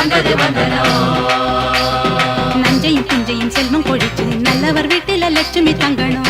வந்தது வந்தனோ? நஞ்சையும் புஞ்சையும் செல்வம் கொழிச்சு நல்லவர் வீட்டில லட்சுமி தங்கணும்.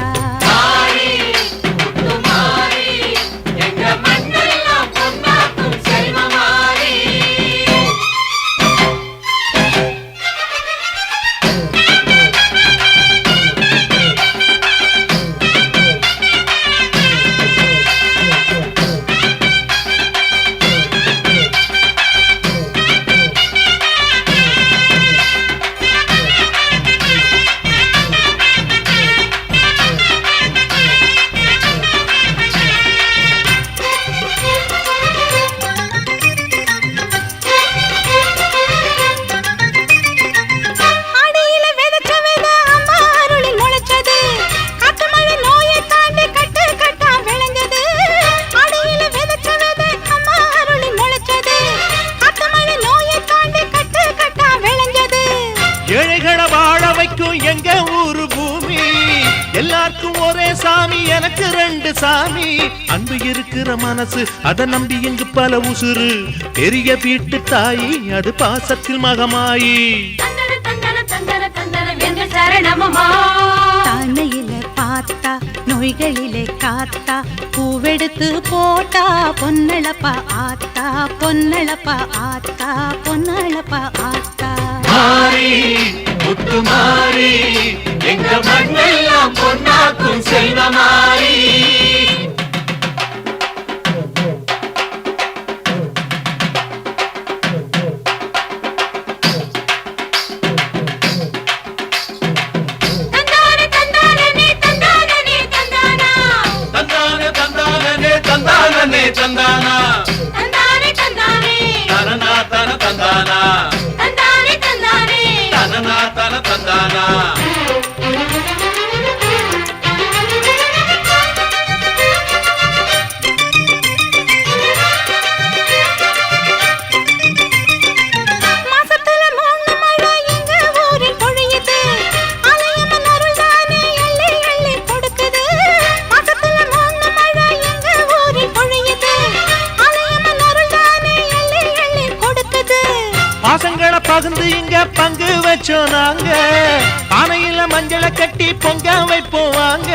சாமி எனக்கு ரெண்டு சாமி. அன்பு இருக்கிற மனசு அதை நம்பி இங்கு பல உசுறு. பெரிய வீட்டு தாயி அது பாசத்தில் மகமாயி. தாய்மையில பார்த்தா நோய்களிலே காத்தா பூவெடுத்து போட்டா பொன்னளப்பா ஆத்தா பொன்னளப்பா ஆத்தா பொன்னளப்பா ஆத்தா. மாறி முத்து மாறி எங்க மண்ணெல்லாம் பொன்னாக்கும் செல்வமா? பகிர்ந்து இங்க பங்கு வச்சோம் நாங்க. பானையில மஞ்சளை கட்டி பொங்க வைப்போம் வாங்க.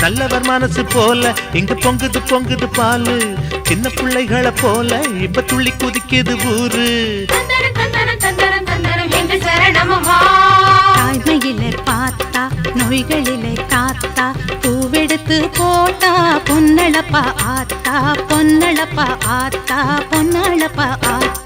நல்லவர் மனசு போல இங்க பொங்குது பொங்குது பாலு. சின்ன பிள்ளைகளை போல இப்ப துள்ளி குதிக்குது ஊரு. தந்தன தந்தன தந்தன தந்தனம் எங்க சரணமமா தாய்மையிலே பார்த்தா நோய்களிலே காத்தா. பூவெடுத்து போட்டா பொன்னளப்பா ஆத்தா. பொன்னளப்பா ஆத்தா பொன்னளப்பா ஆத்தா.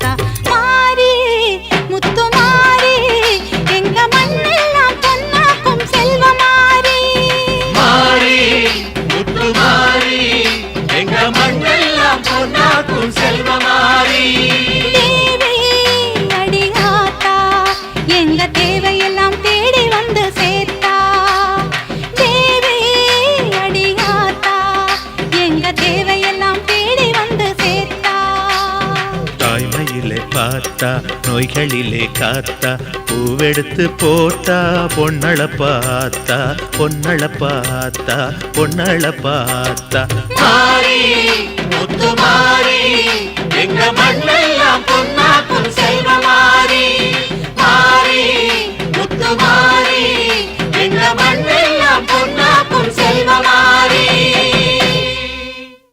போட்டா நோய்களிலே காத்தா பூவெடுத்து போட்டா பொன்னள பார்த்தா பொன்னள பார்த்தா பொன்னள பார்த்தா. மாறி முத்து மாறி எங்க மண்ணெல்லாம் பொன்னாக்கும் செல்வமா?